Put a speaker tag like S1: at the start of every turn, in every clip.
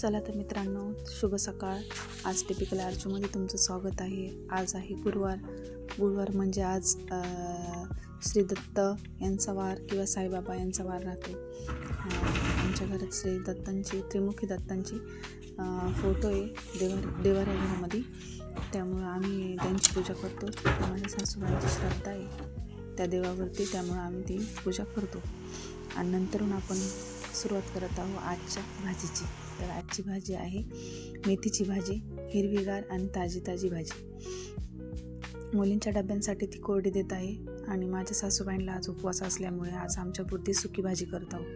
S1: चला तर मित्रांनो शुभ सकाळ. आज टिपिकल आर्चूमध्ये तुमचं स्वागत आहे. आज आहे गुरुवार. गुरुवार म्हणजे आज श्री दत्त यांचा वार किंवा साईबाबा यांचा वार राहतो. आमच्या घरात श्री दत्तांची त्रिमुखी दत्तांची फोटो आहे देवा देवाऱ्या घरामध्ये त्यामुळं आम्ही त्यांची पूजा करतो. माझ्या सासूबाईची श्रद्धा आहे त्या देवावरती त्यामुळं आम्ही ती पूजा करतो. आणि नंतरून आपण सुरुवात करत आहोत आजच्या भाजीची. तर आजची भाजी आहे मेथीची भाजी हिरवीगार आणि ताजी ताजी भाजी. मुलींच्या डब्यांसाठी ती कोरडी देत आहे आणि माझ्या सासूबाईंना आज उपवास असल्यामुळे आज आमच्यापुरती सुकी भाजी करत आहोत.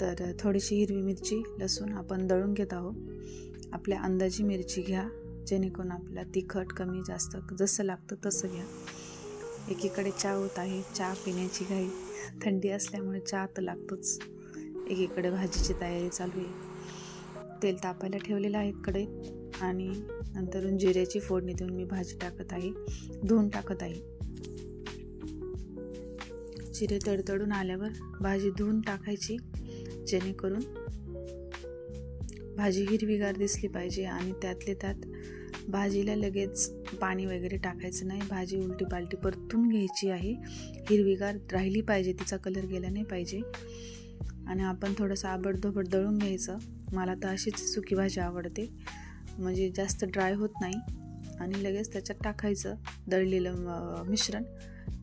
S1: तर थोडीशी हिरवी मिरची लसूण आपण दळून घेत आहोत. आपल्या अंदाजी मिरची घ्या जेणेकरून आपला तिखट कमी जास्त जसं लागतं तसं घ्या. एकीकडे चहा होत आहे चहा पिण्याची घाई थंडी असल्यामुळे चहा तर लागतोच. एकीकडे भाजीची तयारी चालू आहे. तेल तापायला ठेवलेलं आहे कढईत आणि नंतरून जिऱ्याची फोडणी देऊन मी भाजी टाकत आहे. धुवून टाकत आहे. जिरे तडतडून आल्यावर भाजी धुवून टाकायची. जेणेकरून भाजी हिरवीगार दिसली पाहिजे आणि त्यातले त्यात भाजीला लगेच पाणी वगैरे टाकायचं नाही. भाजी उलटी पालटी परतून घ्यायची आहे. हिरवीगार राहिली पाहिजे तिचा कलर गेला नाही पाहिजे. आणि आपण थोडंसं आबडधोबड दळून घ्यायचं. मला तर अशीच सुकी भाजी आवडते. म्हणजे जास्त ड्राय होत नाही. आणि लगेच त्याच्यात टाकायचं दळलेलं मिश्रण.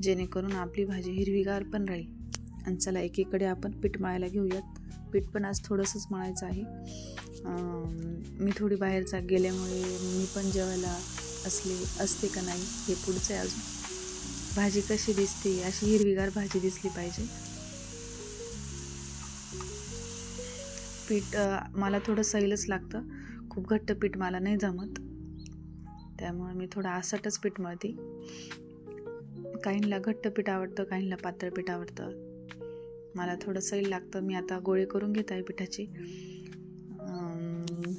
S1: जेणेकरून आपली भाजी हिरवीगार पण राहील. आणि चला एकीकडे आपण पीठ मळायला घेऊयात. पीठ पण आज थोडंसंच मळायचं आहे. मी थोडी बाहेरचा गेल्यामुळे मी पण जेवायला असले असते का नाही हे पुढचं आहे अजून. भाजी कशी दिसते अशी हिरवीगार भाजी दिसली पाहिजे. पीठ मला थोडं सैलच लागतं. खूप घट्ट पीठ मला नाही जमत. त्यामुळे मी थोडं आसटच पीठ मळते. काहींना घट्ट पीठ आवडतं काहींना पातळ पीठ आवडतं. मला थोडं सैल लागतं. मी आता गोळे करून घेत आहे पिठाची.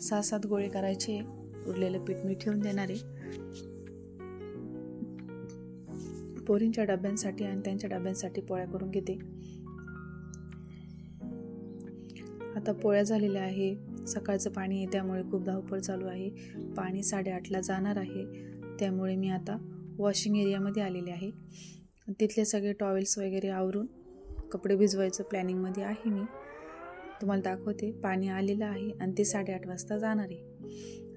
S1: सहा सात गोळे करायचे. उरलेलं पीठ मी ठेवून देणार आहे. पोरींच्या डब्यांसाठी आणि त्यांच्या डब्यांसाठी पोळ्या करून घेते. आता पोळ्या झालेल्या आहे. सकाळचं पाणी आहे त्यामुळे खूप धावपळ चालू आहे. पाणी साडेआठला जाणार आहे. त्यामुळे मी आता वॉशिंग एरियामध्ये आलेले आहे. तिथले सगळे टॉवेल्स वगैरे आवरून कपडे भिजवायचं प्लॅनिंगमध्ये आहे मी. तुम्हाला दाखवते पाणी आलेलं आहे आणि ते साडेआठ वाजता जाणार आहे.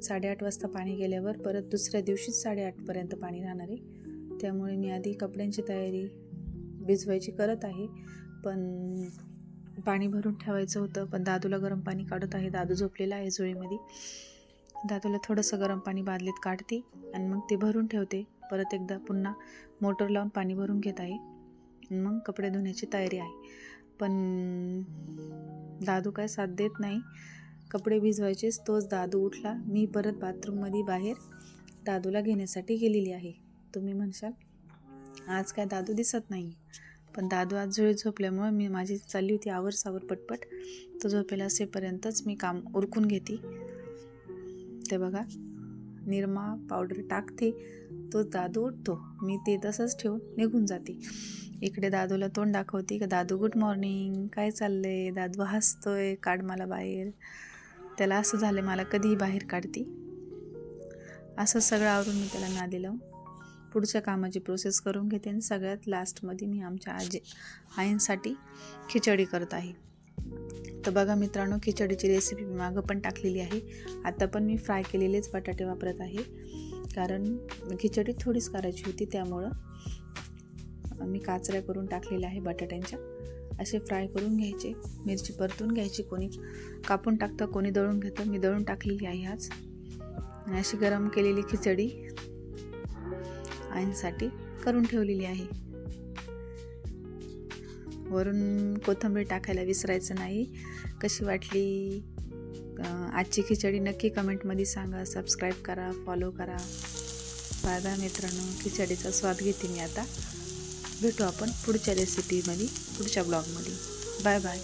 S1: साडेआठ वाजता पाणी गेल्यावर परत दुसऱ्या दिवशीच साडेआठपर्यंत पाणी राहणार आहे. त्यामुळे मी आधी कपड्यांची तयारी भिजवायची करत आहे. पण पाणी भरून ठेवायचं होतं पण दादूला गरम पाणी काढत आहे. दादू झोपलेला आहे झोळीमध्ये दादूला थोडंसं गरम पाणी बादलीत काढते आणि मग ते भरून ठेवते. परत एकदा पुन्हा मोटर लावून पाणी भरून घेत आहे आणि मग कपडे धुण्याची तयारी आहे. पण दादू काय साथ देत नाही. कपडे भिजवायचेच तोच दादू उठला. मी परत बाथरूममध्ये बाहेर दादूला घेण्यासाठी गेलेली आहे. तुम्ही म्हणशाल आज काय दादू दिसत नाही. पण दादू आज जुळे झोपल्यामुळे मी माझी चालली होती आवर सावर पटपट. तो झोपेला असेपर्यंतच मी काम उरकून घेते. ते बघा निरमा पावडर टाकते तो दादू उठतो. मी ते तसंच ठेवून निघून जाते. इकडे दादूला तोंड दाखवते का दादू गुड मॉर्निंग काय चाललंय? दादू हसतोय काढ मला बाहेर. त्याला असं झालं मला कधीही बाहेर काढते. असं सगळं आवरून मी त्याला ना दिलं पुढच्या कामाची प्रोसेस करून घेते आणि सगळ्यात लास्टमध्ये मी आमच्या आजी आईंसाठी खिचडी करत आहे. तर बघा मित्रांनो खिचडीची रेसिपी मी मागं पण टाकलेली आहे. आता पण मी फ्राय केलेलेच बटाटे वापरत आहे. कारण खिचडी थोडीच करायची होती त्यामुळं मी काचऱ्या करून टाकलेल्या आहे बटाट्यांच्या. असे फ्राय करून घ्यायचे. मिरची परतून घ्यायची कोणी कापून टाकतं कोणी दळून घेतं. मी दळून टाकलेली आहे आज. आणि अशी गरम केलेली खिचडी आईंसाठी करून ठेवलेली आहे. वरून कोथिंबीर टाकायला विसरायचं नाही. कशी वाटली? आजची खिचडी नक्की कमेंटमध्ये सांगा. सबस्क्राईब करा फॉलो करा. बघा मित्रांनो खिचडीचा स्वाद घेते मी आता. भेटू आपण पुढच्या रेसिपीमध्ये पुढच्या ब्लॉगमध्ये बाय बाय